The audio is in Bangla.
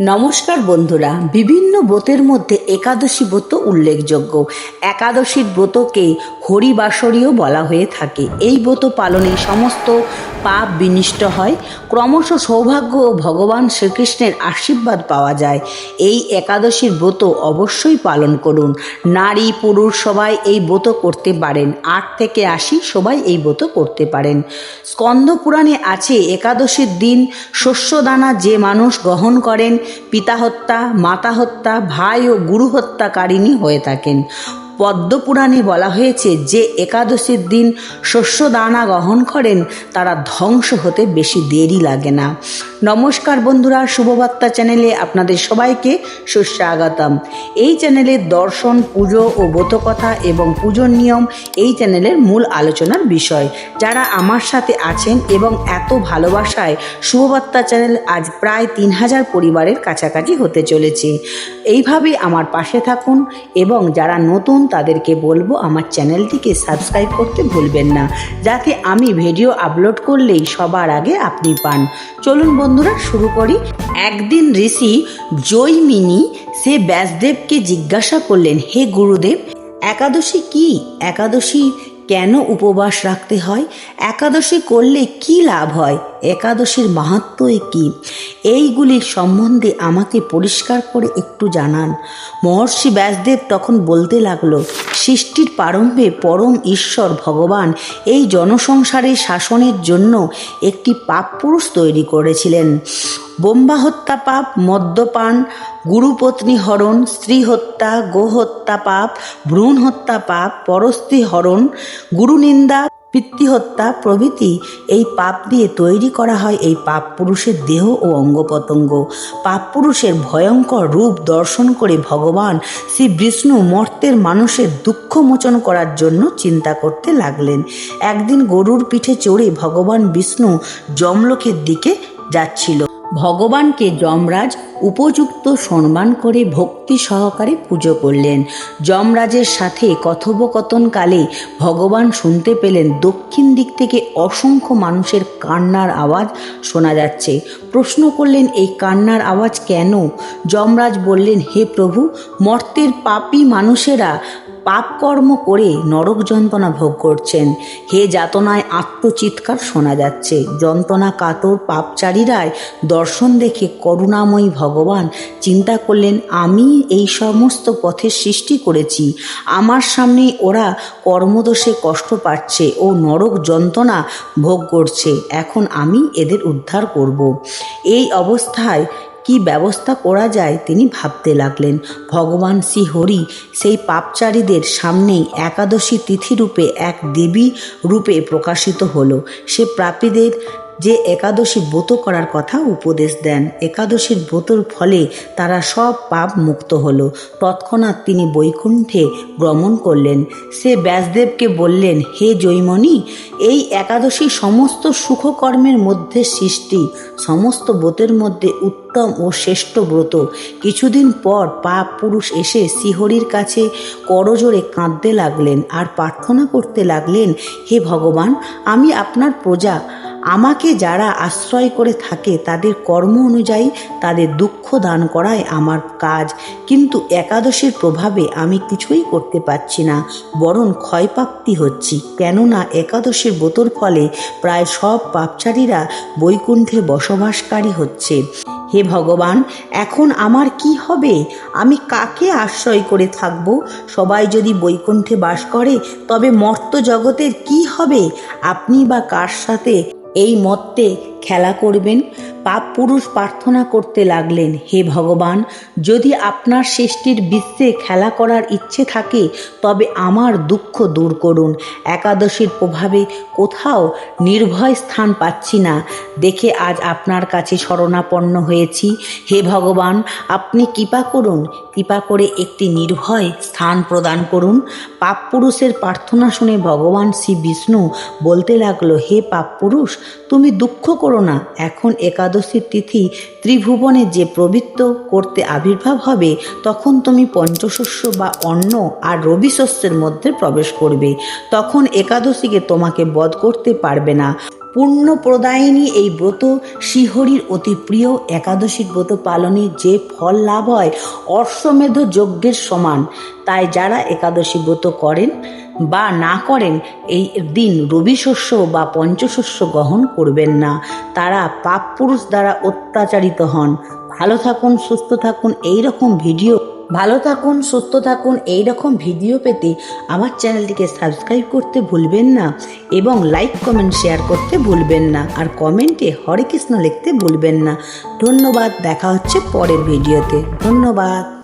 নমস্কার বন্ধুরা, বিভিন্ন ব্রতের মধ্যে একাদশী ব্রত উল্লেখযোগ্য। একাদশীর ব্রতকে হরিবাসরীয় বলা হয়ে থাকে। এই ব্রত পালনে সমস্ত পাপ বিনিষ্ট হয়, ক্রমশ সৌভাগ্য ও ভগবান শ্রীকৃষ্ণের আশীর্বাদ পাওয়া যায়। এই একাদশীর ব্রত অবশ্যই পালন করুন। নারী, পুরুষ সবাই এই ব্রত করতে পারেন। আট থেকে আশি সবাই এই ব্রত করতে পারেন। স্কন্দ পুরাণে আছে, একাদশীর দিন শস্যদানা যে মানুষ গ্রহণ করেন, পিতা হত্যা, মাতা হত্যা, ভাই ও গুরু হত্যাকারিণী হয়ে থাকেন। পদ্মপুরাণে বলা হয়েছে যে একাদশীর দিন শস্য দানা গ্রহণ করেন, তারা ধ্বংস হতে বেশি দেরি লাগে না। নমস্কার বন্ধুরা, শুভবার্তা চ্যানেলে আপনাদের সবাইকে সুস্বাগতম। এই চ্যানেলের দর্শন, পুজো ও ব্রতকথা এবং পুজোর নিয়ম এই চ্যানেলের মূল আলোচনার বিষয়। যারা আমার সাথে আছেন এবং এত ভালোবাসায়, শুভবার্তা চ্যানেল আজ প্রায় তিন হাজার পরিবারের কাছাকাছি হতে চলেছে। এইভাবে আমার পাশে থাকুন এবং যারা নতুন তাদেরকে বলব আমার চ্যানেলটিকে সাবস্ক্রাইব করতে ভুলবেন না, যাতে আমি ভিডিও আপলোড করলেই সবার আগে আপনি পান। চলুন বন্ধুরা, শুরু করি। একদিন ঋষি জৈমিনী, সে ব্যাসদেবকে জিজ্ঞাসা করলেন, হে গুরুদেব, একাদশী কি? একাদশী কেন উপবাস রাখতে হয়? একাদশী করলে কি লাভ হয়? একাদশীর মাহাত্ম্য কি? এইগুলির সম্বন্ধে আমাকে পরিষ্কার করে একটু জানান। মহর্ষি ব্যাসদেব তখন বলতে লাগল, সৃষ্টির প্রারম্ভে পরম ঈশ্বর ভগবান এই জনসংসারের শাসনের জন্য একটি পাপ পুরুষ তৈরি করেছিলেন। বোম্বা হত্যা পাপ, মদ্যপান গুরুপত্নী হরণ, স্ত্রী হত্যা গোহত্যা পাপ, ভ্রূণ হত্যা পাপ, পরস্ত্রী হরণ, গুরুনিন্দা পিতৃহত্যা প্রভৃতি এই পাপ দিয়ে তৈরি করা হয় এই পাপ পুরুষের দেহ ও অঙ্গ প্রত্যঙ্গ পাপ পুরুষের ভয়ঙ্কর রূপ দর্শন করে ভগবান শ্রী বিষ্ণু মর্তের মানুষের দুঃখ মোচন করার জন্য চিন্তা করতে লাগলেন। একদিন গরুর পিঠে চড়ে ভগবান বিষ্ণু যমলোকের দিকে যাচ্ছিল। ভগবানকে যমরাজ উপযুক্ত সম্মান করে ভক্তি সহকারে পুজো করলেন। যমরাজের সাথে কথোপকথনকালে ভগবান শুনতে পেলেন দক্ষিণ দিক থেকে অসংখ্য মানুষের কান্নার আওয়াজ শোনা যাচ্ছে। প্রশ্ন করলেন, এই কান্নার আওয়াজ কেন? যমরাজ বললেন, হে প্রভু, মর্তের পাপী মানুষেরা পাপকর্ম করে নরক যন্ত্রণা ভোগ করছেন। হে যাতনায় আত্মচিৎকার শোনা যাচ্ছে। যন্ত্রণা কাতর পাপচারীরাই দর্শন দেখে করুণাময়ী ভগবান চিন্তা করলেন, আমি এই সমস্ত পথের সৃষ্টি করেছি। আমার সামনেই ওরা কর্মদোষে কষ্ট পাচ্ছে ও নরক যন্ত্রণা ভোগ করছে। এখন আমি এদের উদ্ধার করব। এই অবস্থায় কি ব্যবস্থা করা যায় তিনি ভাবতে লাগলেন। ভগবান শ্রী হরি সেই পাপচারীদের সামনেই একাদশী তিথি রূপে এক দেবী রূপে প্রকাশিত হল। সে প্রাপীদের যে একাদশী ব্রত করার কথা উপদেশ দেন। একাদশীর ব্রতর ফলে তারা সব পাপ মুক্ত হল। তৎক্ষণাৎ তিনি বৈকুণ্ঠে ভ্রমণ করলেন। সে ব্যাসদেবকে বললেন, হে জৈমণি এই একাদশী সমস্ত সুখকর্মের মধ্যে সৃষ্টি। সমস্ত ব্রতের মধ্যে উত্তম ও শ্রেষ্ঠ ব্রত। কিছুদিন পর পাপ পুরুষ এসে শ্রীহরির কাছে করজোরে কাঁদতে লাগলেন আর প্রার্থনা করতে লাগলেন, হে ভগবান, আমি আপনার প্রজা আমাকে যারা আশ্রয় করে থাকে, তাদের কর্ম অনুযায়ী তাদের দুঃখ দান করায় আমার কাজ। কিন্তু একাদশের প্রভাবে আমি কিছুই করতে পারছি না, বরং ক্ষয়প্রাপ্তি হচ্ছি। কেননা একাদশের ব্রতর ফলে প্রায় সব পাপচারীরা বৈকুণ্ঠে বসবাসকারী হচ্ছে। হে ভগবান, এখন আমার কি হবে? আমি কাকে আশ্রয় করে থাকব? সবাই যদি বৈকুণ্ঠে বাস করে, তবে মর্ত জগতের কি হবে? আপনি বা কার সাথে এই মত্তে খেলা করবেন, পাপ পুরুষ প্রার্থনা করতে লাগলেন, হে ভগবান, যদি আপনার সৃষ্টির বিশ্বে খেলা করার ইচ্ছে থাকে, তবে আমার দুঃখ দূর করুন। একাদশীর প্রভাবে কোথাও নির্ভয় স্থান পাচ্ছি না। দেখে আজ আপনার কাছে শরণাপন্ন হয়েছি। হে ভগবান, আপনি কৃপা করুন, কৃপা করে একটি নির্ভয় স্থান প্রদান করুন। পাপ পুরুষের প্রার্থনা শুনে ভগবান শ্রী বিষ্ণু বলতে লাগল, হে পাপ পুরুষ, তুমি দুঃখ করো না। এখন একাদশীর তিথি, ত্রিভুবনে যে প্রবৃত্ত করতে আবির্ভাব হবে, তখন তুমি পঞ্চশস্য বা অন্ন আর রবি শস্যের মধ্যে প্রবেশ করবে। তখন একাদশীকে তোমাকে বধ করতে পারবে না। পূর্ণ প্রদায়িনী এই ব্রত, শিহরির অতি প্রিয় একাদশীর ব্রত পালনে যে ফল লাভ হয়, অশ্বমেধ যজ্ঞের সমান। তাই যারা একাদশী ব্রত করেন বা না করেন, এই দিন রবি শস্য বা পঞ্চশস্য গ্রহণ করবেন না। তারা পাপ পুরুষ দ্বারা অত্যাচারিত হন। ভালো থাকুন, সুস্থ থাকুন, এই রকম ভিডিও ভালো থাকুন, সুস্থ থাকুন, এই রকম ভিডিও পেতে আমার চ্যানেলটিকে সাবস্ক্রাইব করতে ভুলবেন না এবং লাইক, কমেন্ট, শেয়ার করতে ভুলবেন না। আর কমেন্টে হরে কৃষ্ণ লিখতে ভুলবেন না। ধন্যবাদ, দেখা হচ্ছে পরের ভিডিওতে। ধন্যবাদ।